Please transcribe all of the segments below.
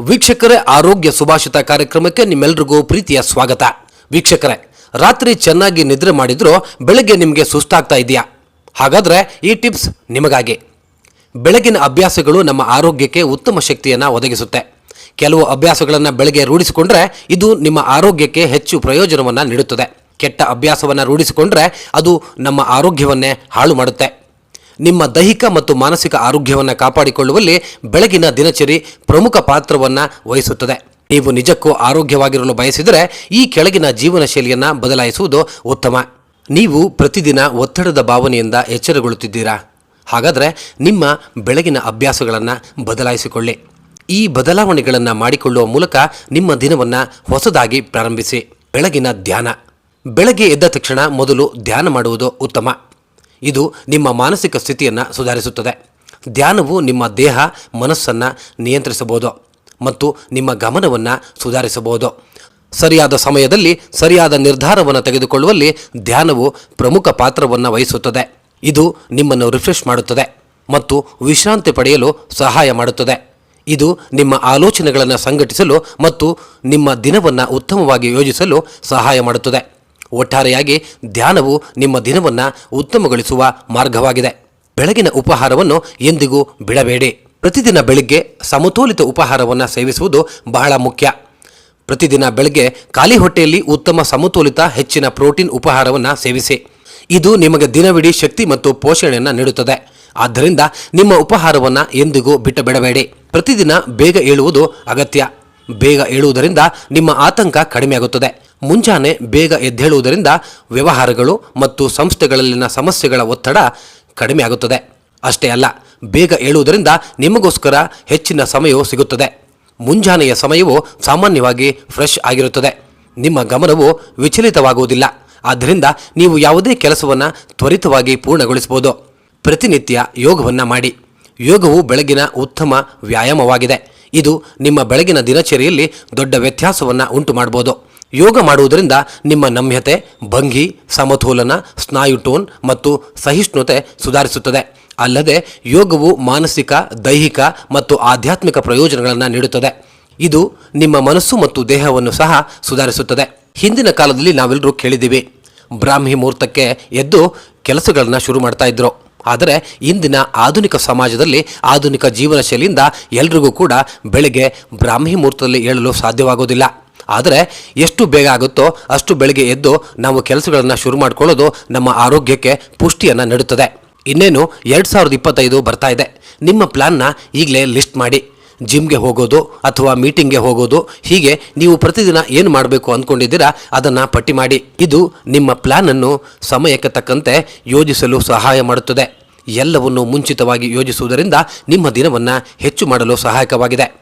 ವೀಕ್ಷಕರೇ, ಆರೋಗ್ಯ ಸುಭಾಷಿತ ಕಾರ್ಯಕ್ರಮಕ್ಕೆ ನಿಮ್ಮೆಲ್ರಿಗೂ ಪ್ರೀತಿಯ ಸ್ವಾಗತ. ವೀಕ್ಷಕರೇ, ರಾತ್ರಿ ಚೆನ್ನಾಗಿ ನಿದ್ರೆ ಮಾಡಿದ್ರೂ ಬೆಳಗ್ಗೆ ನಿಮಗೆ ಸುಸ್ತಾಗ್ತಾ ಇದೆಯಾ? ಹಾಗಾದರೆ ಈ ಟಿಪ್ಸ್ ನಿಮಗಾಗಿ. ಬೆಳಗಿನ ಅಭ್ಯಾಸಗಳು ನಮ್ಮ ಆರೋಗ್ಯಕ್ಕೆ ಉತ್ತಮ ಶಕ್ತಿಯನ್ನು ಒದಗಿಸುತ್ತೆ. ಕೆಲವು ಅಭ್ಯಾಸಗಳನ್ನು ಬೆಳಗ್ಗೆ ರೂಢಿಸಿಕೊಂಡ್ರೆ ಇದು ನಿಮ್ಮ ಆರೋಗ್ಯಕ್ಕೆ ಹೆಚ್ಚು ಪ್ರಯೋಜನವನ್ನು ನೀಡುತ್ತದೆ. ಕೆಟ್ಟ ಅಭ್ಯಾಸವನ್ನು ರೂಢಿಸಿಕೊಂಡ್ರೆ ಅದು ನಮ್ಮ ಆರೋಗ್ಯವನ್ನೇ ಹಾಳು ಮಾಡುತ್ತೆ. ನಿಮ್ಮ ದೈಹಿಕ ಮತ್ತು ಮಾನಸಿಕ ಆರೋಗ್ಯವನ್ನು ಕಾಪಾಡಿಕೊಳ್ಳುವಲ್ಲಿ ಬೆಳಗಿನ ದಿನಚರಿ ಪ್ರಮುಖ ಪಾತ್ರವನ್ನು ವಹಿಸುತ್ತದೆ. ನೀವು ನಿಜಕ್ಕೂ ಆರೋಗ್ಯವಾಗಿರಲು ಬಯಸಿದರೆ ಈ ಕೆಳಗಿನ ಜೀವನ ಶೈಲಿಯನ್ನು ಬದಲಾಯಿಸುವುದು ಉತ್ತಮ. ನೀವು ಪ್ರತಿದಿನ ಒತ್ತಡದ ಭಾವನೆಯಿಂದ ಎಚ್ಚರಗೊಳ್ಳುತ್ತಿದ್ದೀರಾ? ಹಾಗಾದರೆ ನಿಮ್ಮ ಬೆಳಗಿನ ಅಭ್ಯಾಸಗಳನ್ನು ಬದಲಾಯಿಸಿಕೊಳ್ಳಿ. ಈ ಬದಲಾವಣೆಗಳನ್ನು ಮಾಡಿಕೊಳ್ಳುವ ಮೂಲಕ ನಿಮ್ಮ ದಿನವನ್ನು ಹೊಸದಾಗಿ ಪ್ರಾರಂಭಿಸಿ. ಬೆಳಗಿನ ಧ್ಯಾನ. ಬೆಳಗ್ಗೆ ಎದ್ದ ತಕ್ಷಣ ಮೊದಲು ಧ್ಯಾನ ಮಾಡುವುದು ಉತ್ತಮ. ಇದು ನಿಮ್ಮ ಮಾನಸಿಕ ಸ್ಥಿತಿಯನ್ನು ಸುಧಾರಿಸುತ್ತದೆ. ಧ್ಯಾನವು ನಿಮ್ಮ ದೇಹ, ಮನಸ್ಸನ್ನು ನಿಯಂತ್ರಿಸಬಹುದು ಮತ್ತು ನಿಮ್ಮ ಗಮನವನ್ನು ಸುಧಾರಿಸಬಹುದು. ಸರಿಯಾದ ಸಮಯದಲ್ಲಿ ಸರಿಯಾದ ನಿರ್ಧಾರವನ್ನು ತೆಗೆದುಕೊಳ್ಳುವಲ್ಲಿ ಧ್ಯಾನವು ಪ್ರಮುಖ ಪಾತ್ರವನ್ನು ವಹಿಸುತ್ತದೆ. ಇದು ನಿಮ್ಮನ್ನು ರಿಫ್ರೆಶ್ ಮಾಡುತ್ತದೆ ಮತ್ತು ವಿಶ್ರಾಂತಿ ಪಡೆಯಲು ಸಹಾಯ ಮಾಡುತ್ತದೆ. ಇದು ನಿಮ್ಮ ಆಲೋಚನೆಗಳನ್ನು ಸಂಘಟಿಸಲು ಮತ್ತು ನಿಮ್ಮ ದಿನವನ್ನು ಉತ್ತಮವಾಗಿ ಯೋಜಿಸಲು ಸಹಾಯ ಮಾಡುತ್ತದೆ. ಒಟ್ಟಾರೆಯಾಗಿ ಧ್ಯಾನವು ನಿಮ್ಮ ದಿನವನ್ನು ಉತ್ತಮಗೊಳಿಸುವ ಮಾರ್ಗವಾಗಿದೆ. ಬೆಳಗಿನ ಉಪಹಾರವನ್ನು ಎಂದಿಗೂ ಬಿಡಬೇಡಿ. ಪ್ರತಿದಿನ ಬೆಳಿಗ್ಗೆ ಸಮತೋಲಿತ ಉಪಹಾರವನ್ನು ಸೇವಿಸುವುದು ಬಹಳ ಮುಖ್ಯ. ಪ್ರತಿದಿನ ಬೆಳಗ್ಗೆ ಖಾಲಿ ಹೊಟ್ಟೆಯಲ್ಲಿ ಉತ್ತಮ ಸಮತೋಲಿತ ಹೆಚ್ಚಿನ ಪ್ರೋಟೀನ್ ಉಪಹಾರವನ್ನು ಸೇವಿಸಿ. ಇದು ನಿಮಗೆ ದಿನವಿಡೀ ಶಕ್ತಿ ಮತ್ತು ಪೋಷಣೆಯನ್ನು ನೀಡುತ್ತದೆ. ಆದ್ದರಿಂದ ನಿಮ್ಮ ಉಪಹಾರವನ್ನು ಎಂದಿಗೂ ಬಿಟ್ಟು ಬಿಡಬೇಡಿ ಪ್ರತಿದಿನ ಬೇಗ ಏಳುವುದು ಅಗತ್ಯ. ಬೇಗ ಏಳುವುದರಿಂದ ನಿಮ್ಮ ಆತಂಕ ಕಡಿಮೆಯಾಗುತ್ತದೆ. ಮುಂಜಾನೆ ಬೇಗ ಎದ್ದೇಳುವುದರಿಂದ ವ್ಯವಹಾರಗಳು ಮತ್ತು ಸಂಸ್ಥೆಗಳಲ್ಲಿನ ಸಮಸ್ಯೆಗಳ ಒತ್ತಡ ಕಡಿಮೆಯಾಗುತ್ತದೆ. ಅಷ್ಟೇ ಅಲ್ಲ, ಬೇಗ ಏಳುವುದರಿಂದ ನಿಮಗೋಸ್ಕರ ಹೆಚ್ಚಿನ ಸಮಯವು ಸಿಗುತ್ತದೆ. ಮುಂಜಾನೆಯ ಸಮಯವು ಸಾಮಾನ್ಯವಾಗಿ ಫ್ರೆಶ್ ಆಗಿರುತ್ತದೆ. ನಿಮ್ಮ ಗಮನವು ವಿಚಲಿತವಾಗುವುದಿಲ್ಲ. ಆದ್ದರಿಂದ ನೀವು ಯಾವುದೇ ಕೆಲಸವನ್ನು ತ್ವರಿತವಾಗಿ ಪೂರ್ಣಗೊಳಿಸಬಹುದು. ಪ್ರತಿನಿತ್ಯ ಯೋಗವನ್ನು ಮಾಡಿ. ಯೋಗವು ಬೆಳಗಿನ ಉತ್ತಮ ವ್ಯಾಯಾಮವಾಗಿದೆ. ಇದು ನಿಮ್ಮ ಬೆಳಗಿನ ದಿನಚರಿಯಲ್ಲಿ ದೊಡ್ಡ ವ್ಯತ್ಯಾಸವನ್ನು ಉಂಟು ಮಾಡಬಹುದು ಯೋಗ ಮಾಡುವುದರಿಂದ ನಿಮ್ಮ ನಮ್ಯತೆ, ಭಂಗಿ, ಸಮತೋಲನ, ಸ್ನಾಯು ಟೋನ್ ಮತ್ತು ಸಹಿಷ್ಣುತೆ ಸುಧಾರಿಸುತ್ತದೆ. ಅಲ್ಲದೆ ಯೋಗವು ಮಾನಸಿಕ, ದೈಹಿಕ ಮತ್ತು ಆಧ್ಯಾತ್ಮಿಕ ಪ್ರಯೋಜನಗಳನ್ನು ನೀಡುತ್ತದೆ. ಇದು ನಿಮ್ಮ ಮನಸ್ಸು ಮತ್ತು ದೇಹವನ್ನು ಸಹ ಸುಧಾರಿಸುತ್ತದೆ. ಹಿಂದಿನ ಕಾಲದಲ್ಲಿ ನಾವೆಲ್ಲರೂ ಕೇಳಿದ್ದೀವಿ, ಬ್ರಾಹ್ಮಿ ಮುಹೂರ್ತಕ್ಕೆ ಎದ್ದು ಕೆಲಸಗಳನ್ನು ಶುರು ಮಾಡ್ತಾ ಇದ್ರು. ಆದರೆ ಇಂದಿನ ಆಧುನಿಕ ಸಮಾಜದಲ್ಲಿ ಆಧುನಿಕ ಜೀವನ ಶೈಲಿಯಿಂದ ಎಲ್ರಿಗೂ ಕೂಡ ಬೆಳಗ್ಗೆ ಬ್ರಾಹ್ಮಿ ಮುಹೂರ್ತದಲ್ಲಿ ಏಳಲು ಸಾಧ್ಯವಾಗೋದಿಲ್ಲ. ಆದರೆ ಎಷ್ಟು ಬೇಗ ಆಗುತ್ತೋ ಅಷ್ಟು ಬೆಳಗ್ಗೆ ಎದ್ದು ನಾವು ಕೆಲಸಗಳನ್ನು ಶುರು ಮಾಡಿಕೊಳ್ಳೋದು ನಮ್ಮ ಆರೋಗ್ಯಕ್ಕೆ ಪುಷ್ಟಿಯನ್ನು ನೀಡುತ್ತದೆ. ಇನ್ನೇನು ಎರಡು ಸಾವಿರದ ಇಪ್ಪತ್ತೈದು ಬರ್ತಾ ಇದೆ. ನಿಮ್ಮ ಪ್ಲಾನ್ನ ಈಗಲೇ ಲಿಸ್ಟ್ ಮಾಡಿ. ಜಿಮ್ಗೆ ಹೋಗೋದು ಅಥವಾ ಮೀಟಿಂಗ್ಗೆ ಹೋಗೋದು, ಹೀಗೆ ನೀವು ಪ್ರತಿದಿನ ಏನು ಮಾಡಬೇಕು ಅಂದ್ಕೊಂಡಿದ್ದೀರಾ, ಅದನ್ನು ಪಟ್ಟಿ ಮಾಡಿ. ಇದು ನಿಮ್ಮ ಪ್ಲ್ಯಾನನ್ನು ಸಮಯಕ್ಕೆ ತಕ್ಕಂತೆ ಯೋಜಿಸಲು ಸಹಾಯ ಮಾಡುತ್ತದೆ. ಎಲ್ಲವನ್ನು ಮುಂಚಿತವಾಗಿ ಯೋಜಿಸುವುದರಿಂದ ನಿಮ್ಮ ದಿನವನ್ನು ಹೆಚ್ಚು ಮಾಡಲು ಸಹಾಯಕವಾಗಿದೆ.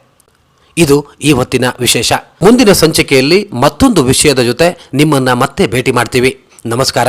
ಇದು ಇವತ್ತಿನ ವಿಶೇಷ. ಮುಂದಿನ ಸಂಚಿಕೆಯಲ್ಲಿ ಮತ್ತೊಂದು ವಿಷಯದ ಜೊತೆ ನಿಮ್ಮನ್ನ ಮತ್ತೆ ಭೇಟಿ ಮಾಡ್ತೀವಿ. ನಮಸ್ಕಾರ.